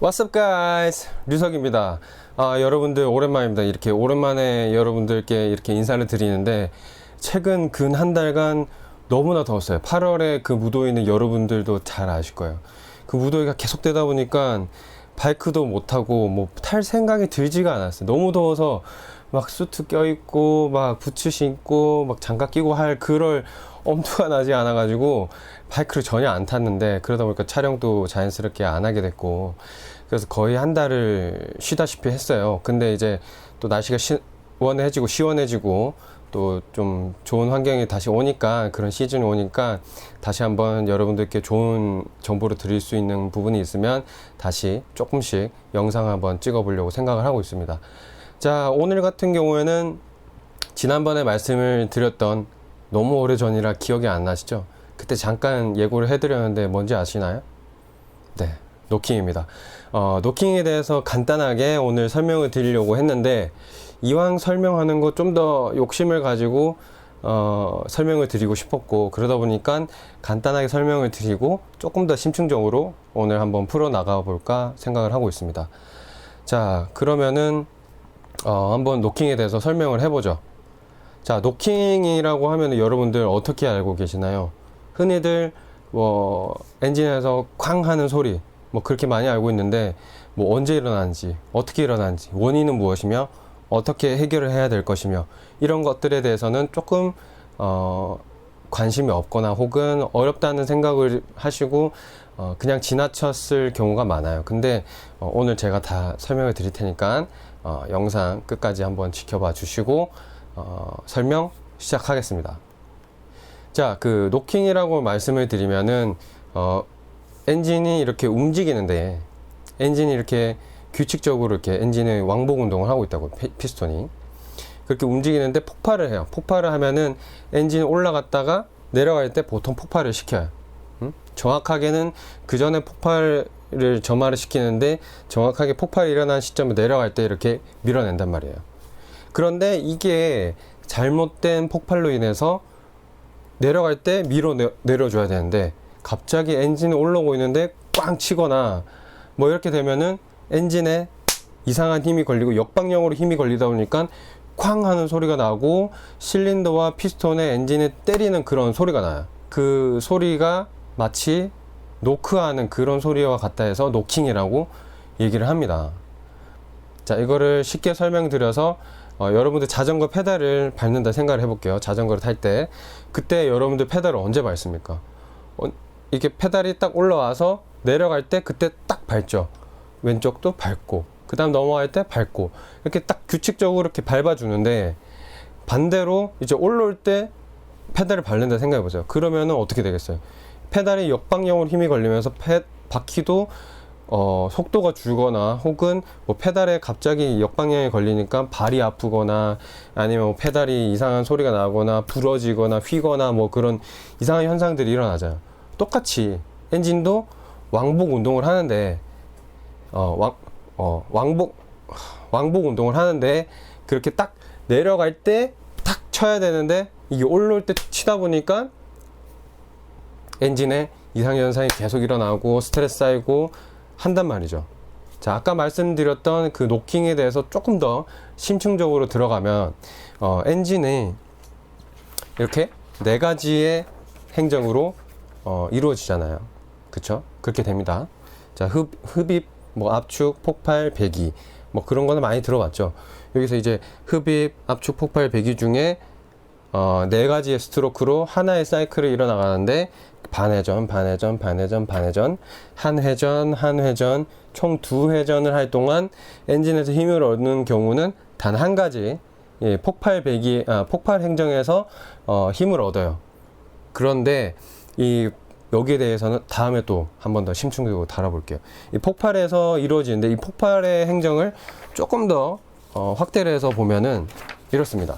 What's up, guys? 류석입니다. 아, 여러분들 오랜만입니다. 이렇게 오랜만에 여러분들께 이렇게 인사를 드리는데 최근 근 한 달간 너무나 더웠어요. 8월에 그 무더위는 여러분들도 잘 아실 거예요. 그 무더위가 계속되다 보니까 바이크도 못 타고 뭐 탈 생각이 들지가 않았어요. 너무 더워서 막 수트 껴입고 막 부츠 신고 막 장갑 끼고 할 그럴 엄두가 나지 않아 가지고 바이크를 전혀 안 탔는데 그러다 보니까 촬영도 자연스럽게 안 하게 됐고 그래서 거의 한 달을 쉬다시피 했어요. 근데 이제 또 날씨가 시원해지고 시원해지고 또 좀 좋은 환경이 다시 오니까 그런 시즌이 오니까 다시 한번 여러분들께 좋은 정보를 드릴 수 있는 부분이 있으면 다시 조금씩 영상 한번 찍어 보려고 생각을 하고 있습니다. 자, 오늘 같은 경우에는 지난번에 말씀을 드렸던 너무 오래 전이라 기억이 안 나시죠? 그때 잠깐 예고를 해드렸는데 뭔지 아시나요? 네, 노킹입니다. 어, 노킹에 대해서 간단하게 오늘 설명을 드리려고 했는데 이왕 설명하는 거 좀 더 욕심을 가지고 어, 설명을 드리고 싶었고 그러다 보니까 간단하게 설명을 드리고 조금 더 심층적으로 오늘 한번 풀어 나가 볼까 생각을 하고 있습니다. 자, 그러면은 어, 한번 노킹에 대해서 설명을 해보죠. 자, 노킹이라고 하면 여러분들 어떻게 알고 계시나요? 흔히들 뭐 엔진에서 쾅 하는 소리 뭐 그렇게 많이 알고 있는데 뭐 언제 일어나는지 어떻게 일어나는지 원인은 무엇이며 어떻게 해결을 해야 될 것이며 이런 것들에 대해서는 조금 어 관심이 없거나 혹은 어렵다는 생각을 하시고 어 그냥 지나쳤을 경우가 많아요. 근데 어 오늘 제가 다 설명을 드릴 테니까 어 영상 끝까지 한번 지켜봐 주시고 어 설명 시작하겠습니다. 자, 그 노킹이라고 말씀을 드리면은 어 엔진이 이렇게 움직이는데 엔진이 이렇게 규칙적으로 이렇게 엔진의 왕복 운동을 하고 있다고 피- 피스톤이 그렇게 움직이는데 폭발을 해요. 폭발을 하면은 엔진이 올라갔다가 내려갈 때 보통 폭발을 시켜요. 음? 정확하게는 그 전에 폭발을 점화를 시키는데 정확하게 폭발이 일어난 시점에 내려갈 때 이렇게 밀어낸단 말이에요. 그런데 이게 잘못된 폭발로 인해서 내려갈 때 밀어 내, 내려줘야 되는데 갑자기 엔진이 올라오고 있는데 꽝 치거나 뭐 이렇게 되면은 엔진에 이상한 힘이 걸리고 역방향으로 힘이 걸리다 보니까 쾅 하는 소리가 나고 실린더와 피스톤에 엔진에 때리는 그런 소리가 나요. 그 소리가 마치 노크하는 그런 소리와 같다 해서 노킹이라고 얘기를 합니다. 자, 이거를 쉽게 설명드려서 어, 여러분들 자전거 페달을 밟는다 생각을 해볼게요. 자전거를 탈 때. 그때 여러분들 페달을 언제 밟습니까? 어, 이렇게 페달이 딱 올라와서 내려갈 때 그때 딱 밟죠. 왼쪽도 밟고, 그 다음 넘어갈 때 밟고, 이렇게 딱 규칙적으로 이렇게 밟아주는데, 반대로 이제 올라올 때 페달을 밟는다 생각해보세요. 그러면은 어떻게 되겠어요? 페달이 역방향으로 힘이 걸리면서 페, 바퀴도 어, 속도가 줄거나 혹은 뭐 페달에 갑자기 역방향이 걸리니까 발이 아프거나 아니면 뭐 페달이 이상한 소리가 나거나 부러지거나 휘거나 뭐 그런 이상한 현상들이 일어나잖아요. 똑같이 엔진도 왕복 운동을 하는데 어, 왕, 어, 왕복 왕복 운동을 하는데 그렇게 딱 내려갈 때 탁 쳐야 되는데 이게 올라올 때 치다 보니까 엔진에 이상 현상이 계속 일어나고 스트레스 쌓이고 한단 말이죠. 자, 아까 말씀드렸던 그 노킹에 대해서 조금 더 심층적으로 들어가면 어, 엔진이 이렇게 네 가지의 행정으로 어, 이루어지잖아요. 그쵸? 그렇게 됩니다. 자, 흡, 흡입, 뭐 압축, 폭발, 배기. 뭐 그런 거는 많이 들어봤죠. 여기서 이제 흡입, 압축, 폭발, 배기 중에 어, 네 가지의 스트로크로 하나의 사이클이 일어나가는데 반회전, 반회전, 반회전, 반회전, 한 회전, 한 회전, 총 두 회전을 할 동안 엔진에서 힘을 얻는 경우는 단 한 가지 예, 폭발 배기, 아, 폭발 행정에서 어, 힘을 얻어요. 그런데 이 여기에 대해서는 다음에 또 한 번 더 심층적으로 다뤄볼게요. 이 폭발에서 이루어지는데 이 폭발의 행정을 조금 더 어, 확대를 해서 보면은 이렇습니다.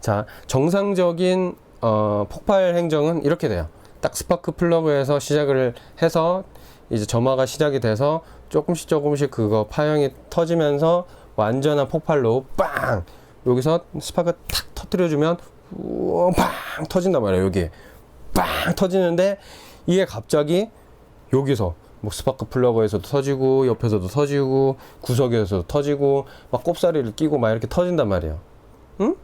자, 정상적인 어, 폭발 행정은 이렇게 돼요. 딱 스파크 플러그에서 시작을 해서 이제 점화가 시작이 돼서 조금씩 조금씩 그거 파형이 터지면서 완전한 폭발로 빵! 여기서 스파크 탁 터뜨려주면 우와, 빵! 터진단 말이에요, 여기. 빵! 터지는데 이게 갑자기 여기서 뭐 스파크 플러그에서도 터지고 옆에서도 터지고 구석에서도 터지고 막 꼽사리를 끼고 막 이렇게 터진단 말이에요. 응?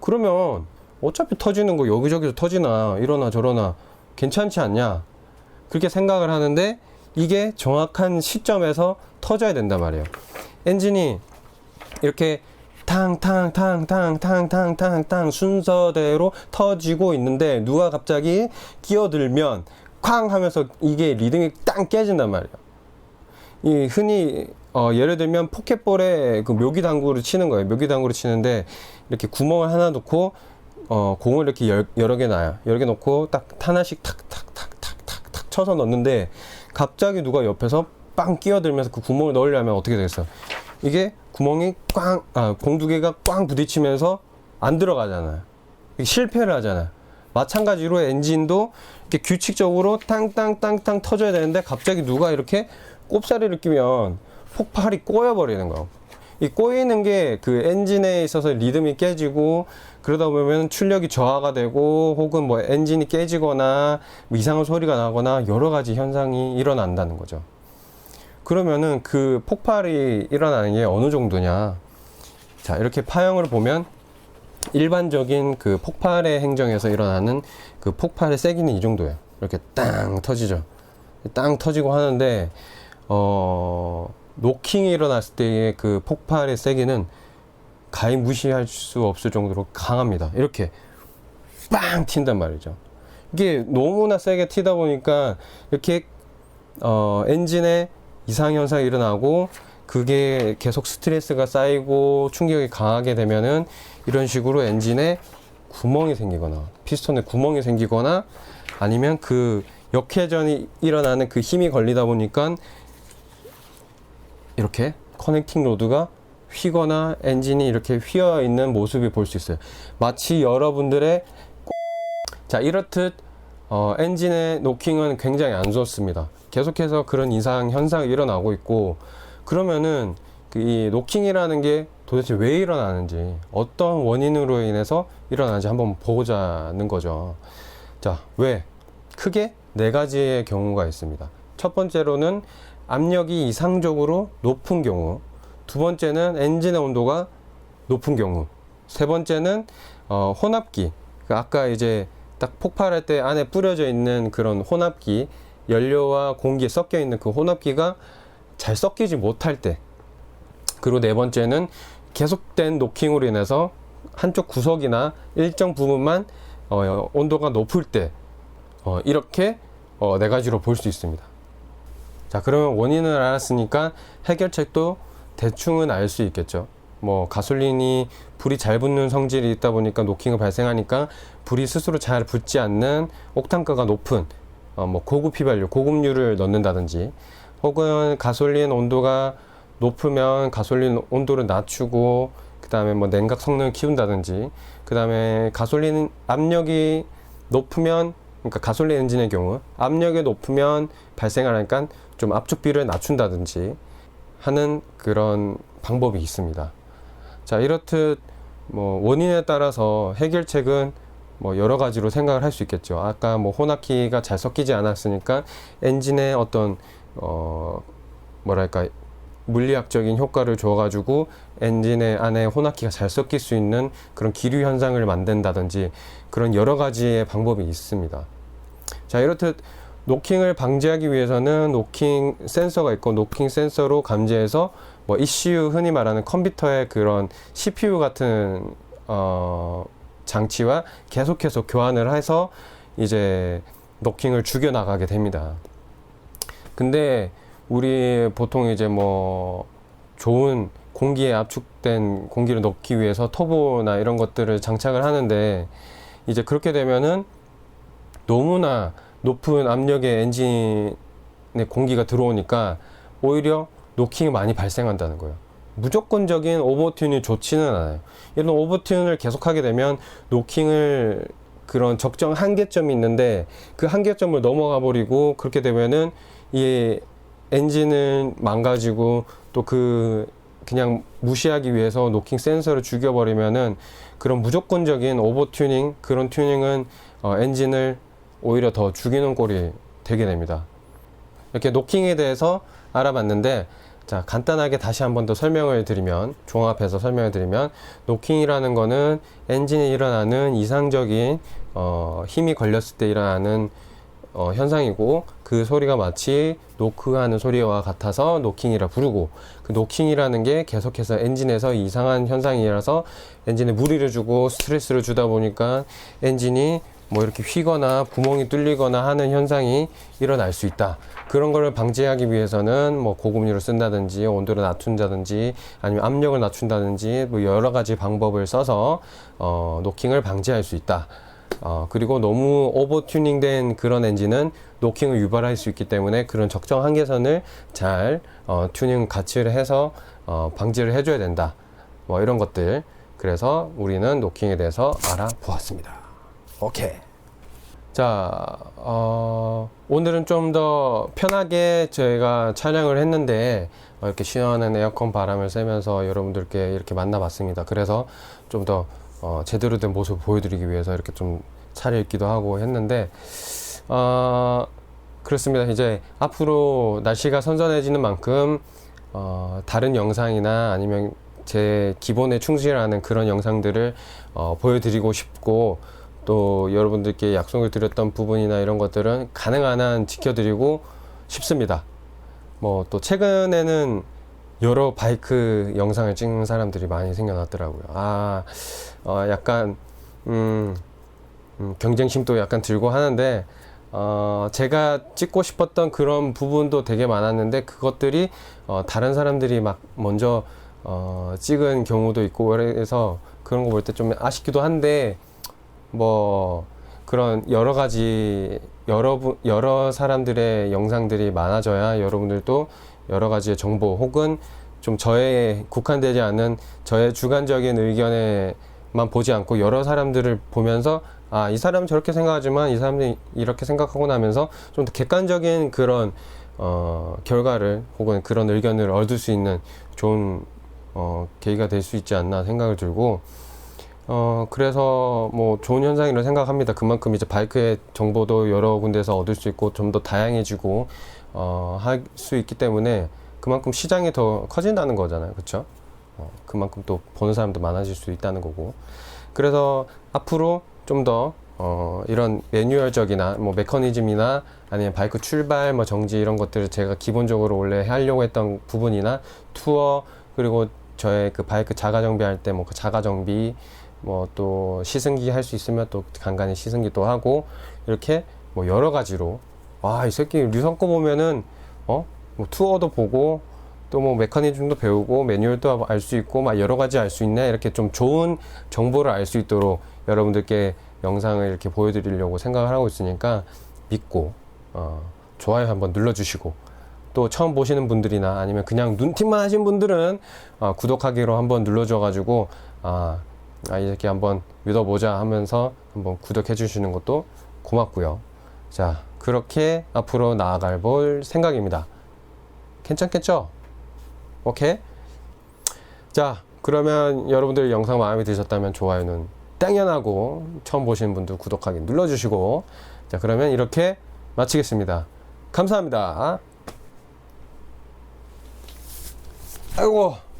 그러면 어차피 터지는 거 여기저기서 터지나 이러나 저러나 괜찮지 않냐? 그렇게 생각을 하는데 이게 정확한 시점에서 터져야 된단 말이에요. 엔진이 이렇게 탕탕탕탕탕탕탕탕 순서대로 터지고 있는데 누가 갑자기 끼어들면 쾅 하면서 이게 리듬이 땅 깨진단 말이에요. 이 흔히 어, 예를 들면 포켓볼에 그 묘기 당구를 치는 거예요. 묘기 당구를 치는데 이렇게 구멍을 하나 놓고 어, 공을 이렇게 열, 여러 개 놔요. 여러 개 놓고 딱 하나씩 탁탁탁탁탁탁 쳐서 넣는데 갑자기 누가 옆에서 빵 끼어들면서 그 구멍을 넣으려면 어떻게 되겠어? 이게 구멍이 꽝, 아, 공두 개가 꽝 부딪히면서 안 들어가잖아요. 실패를 하잖아요. 마찬가지로 엔진도 이렇게 규칙적으로 땅땅땅땅 터져야 되는데 갑자기 누가 이렇게 꼽사리를 끼면 폭발이 꼬여버리는 거예요. 이 꼬이는 게 그 엔진에 있어서 리듬이 깨지고 그러다 보면 출력이 저하가 되고 혹은 뭐 엔진이 깨지거나 뭐 이상한 소리가 나거나 여러 가지 현상이 일어난다는 거죠. 그러면은 그 폭발이 일어나는 게 어느 정도냐. 자, 이렇게 파형을 보면 일반적인 그 폭발의 행정에서 일어나는 그 폭발의 세기는 이 정도예요. 이렇게 땅 터지죠. 땅 터지고 하는데, 어, 노킹이 일어났을 때의 그 폭발의 세기는 가히 무시할 수 없을 정도로 강합니다. 이렇게 빵 튄단 말이죠. 이게 너무나 세게 튀다 보니까 이렇게 어, 엔진에 이상 현상이 일어나고 그게 계속 스트레스가 쌓이고 충격이 강하게 되면은 이런 식으로 엔진에 구멍이 생기거나 피스톤에 구멍이 생기거나 아니면 그 역회전이 일어나는 그 힘이 걸리다 보니까 이렇게 커넥팅 로드가 휘거나 엔진이 이렇게 휘어 있는 모습이 볼 수 있어요. 마치 여러분들의 자 이렇듯 어, 엔진의 노킹은 굉장히 안 좋습니다. 계속해서 그런 이상 현상이 일어나고 있고 그러면은 그이 노킹이라는 게 도대체 왜 일어나는지 어떤 원인으로 인해서 일어나는지 한번 보자는 거죠. 자, 왜? 크게 네 가지의 경우가 있습니다. 첫 번째로는 압력이 이상적으로 높은 경우, 두 번째는 엔진의 온도가 높은 경우, 세 번째는 어, 혼합기. 그 아까 이제 딱 폭발할 때 안에 뿌려져 있는 그런 혼합기, 연료와 공기에 섞여 있는 그 혼합기가 잘 섞이지 못할 때. 그리고 네 번째는 계속된 노킹으로 인해서 한쪽 구석이나 일정 부분만 어, 온도가 높을 때 어, 이렇게 어, 네 가지로 볼 수 있습니다. 자, 그러면 원인을 알았으니까 해결책도 대충은 알 수 있겠죠. 뭐 가솔린이 불이 잘 붙는 성질이 있다 보니까 노킹이 발생하니까 불이 스스로 잘 붙지 않는 옥탄가가 높은 어, 뭐 고급 휘발유, 고급유를 넣는다든지 혹은 가솔린 온도가 높으면 가솔린 온도를 낮추고 그 다음에 뭐 냉각 성능을 키운다든지 그 다음에 가솔린 압력이 높으면 그러니까 가솔린 엔진의 경우 압력이 높으면 발생하니까 좀 압축비를 낮춘다든지 하는 그런 방법이 있습니다. 자 이렇듯 뭐 원인에 따라서 해결책은 뭐 여러 가지로 생각을 할 수 있겠죠. 아까 뭐 혼합기가 잘 섞이지 않았으니까 엔진의 어떤 어 뭐랄까 물리학적인 효과를 줘가지고 엔진의 안에 혼합기가 잘 섞일 수 있는 그런 기류 현상을 만든다든지 그런 여러 가지의 방법이 있습니다. 자 이렇듯 노킹을 방지하기 위해서는 노킹 센서가 있고 노킹 센서로 감지해서 뭐 ECU 흔히 말하는 컴퓨터의 그런 CPU 같은 어 장치와 계속해서 교환을 해서 이제 노킹을 죽여 나가게 됩니다. 근데 우리 보통 이제 뭐 좋은 공기에 압축된 공기를 넣기 위해서 터보나 이런 것들을 장착을 하는데 이제 그렇게 되면은 너무나 높은 압력의 엔진에 공기가 들어오니까 오히려 노킹이 많이 발생한다는 거예요. 무조건적인 오버튠이 좋지는 않아요. 이런 오버튠을 계속하게 되면 노킹을 그런 적정 한계점이 있는데 그 한계점을 넘어가 버리고 그렇게 되면은 이 엔진을 망가지고 또 그 그냥 무시하기 위해서 노킹 센서를 죽여버리면은 그런 무조건적인 오버 튜닝 그런 튜닝은 어, 엔진을 오히려 더 죽이는 꼴이 되게 됩니다. 이렇게 노킹에 대해서 알아봤는데 자 간단하게 다시 한 번 더 설명을 드리면 종합해서 설명을 드리면 노킹이라는 거는 엔진에 일어나는 이상적인 어, 힘이 걸렸을 때 일어나는 어, 현상이고 그 소리가 마치 노크하는 소리와 같아서 노킹이라 부르고 그 노킹이라는 게 계속해서 엔진에서 이상한 현상이라서 엔진에 무리를 주고 스트레스를 주다 보니까 엔진이 뭐 이렇게 휘거나 구멍이 뚫리거나 하는 현상이 일어날 수 있다. 그런 거를 방지하기 위해서는 뭐 고급류를 쓴다든지 온도를 낮춘다든지 아니면 압력을 낮춘다든지 뭐 여러 가지 방법을 써서 어, 노킹을 방지할 수 있다. 어, 그리고 너무 오버 튜닝된 그런 엔진은 노킹을 유발할 수 있기 때문에 그런 적정 한계선을 잘 어, 튜닝 가치를 해서 어, 방지를 해줘야 된다. 뭐 이런 것들. 그래서 우리는 노킹에 대해서 알아보았습니다. 오케이. 자, 어, 오늘은 좀 더 편하게 저희가 촬영을 했는데, 어, 이렇게 시원한 에어컨 바람을 쐬면서 여러분들께 이렇게 만나봤습니다. 그래서 좀 더, 어, 제대로 된 모습을 보여드리기 위해서 이렇게 좀 차려입기도 하고 했는데, 어, 그렇습니다. 이제 앞으로 날씨가 선선해지는 만큼, 어, 다른 영상이나 아니면 제 기본에 충실하는 그런 영상들을 어, 보여드리고 싶고, 또 여러분들께 약속을 드렸던 부분이나 이런 것들은 가능한 한 지켜드리고 싶습니다. 뭐 또 최근에는 여러 바이크 영상을 찍는 사람들이 많이 생겨났더라고요. 아, 어, 약간, 음, 음, 경쟁심도 약간 들고 하는데, 어, 제가 찍고 싶었던 그런 부분도 되게 많았는데, 그것들이, 어, 다른 사람들이 막 먼저, 어, 찍은 경우도 있고, 그래서 그런 거 볼 때 좀 아쉽기도 한데, 뭐 그런 여러 가지 여러 분 여러 사람들의 영상들이 많아져야 여러분들도 여러 가지의 정보 혹은 좀 저의 국한되지 않은 저의 주관적인 의견에만 보지 않고 여러 사람들을 보면서 아 이 사람은 저렇게 생각하지만 이 사람이 이렇게 생각하고 나면서 좀 더 객관적인 그런 어 결과를 혹은 그런 의견을 얻을 수 있는 좋은 어 계기가 될 수 있지 않나 생각을 들고 어, 그래서 뭐 좋은 현상이라고 생각합니다. 그만큼 이제 바이크의 정보도 여러 군데서 얻을 수 있고 좀 더 다양해지고, 어, 할 수 있기 때문에 그만큼 시장이 더 커진다는 거잖아요. 그쵸? 어, 그만큼 또 보는 사람도 많아질 수 있다는 거고. 그래서 앞으로 좀 더, 어, 이런 매뉴얼적이나 뭐 메커니즘이나 아니면 바이크 출발, 뭐 정지 이런 것들을 제가 기본적으로 원래 하려고 했던 부분이나 투어, 그리고 저의 그 바이크 자가 정비할 때 뭐 그 자가 정비, 뭐 또 시승기 할 수 있으면 또 간간히 시승기도 하고 이렇게 뭐 여러 가지로. 와 이 새끼 류성 거 보면은 어 뭐 투어도 보고 또 뭐 메커니즘도 배우고 매뉴얼도 알 수 있고 막 여러 가지 알 수 있네. 이렇게 좀 좋은 정보를 알 수 있도록 여러분들께 영상을 이렇게 보여드리려고 생각을 하고 있으니까 믿고 어 좋아요 한번 눌러주시고. 또 처음 보시는 분들이나 아니면 그냥 눈팅만 하신 분들은 어, 구독하기로 한번 눌러줘가지고 아, 아 이렇게 한번 믿어보자 하면서 한번 구독해 주시는 것도 고맙고요. 자 그렇게 앞으로 나아갈 볼 생각입니다. 괜찮겠죠? 오케이. 자 그러면 여러분들 영상 마음에 드셨다면 좋아요는 당연하고 처음 보시는 분들 구독하기 눌러주시고 자 그러면 이렇게 마치겠습니다. 감사합니다. 아이고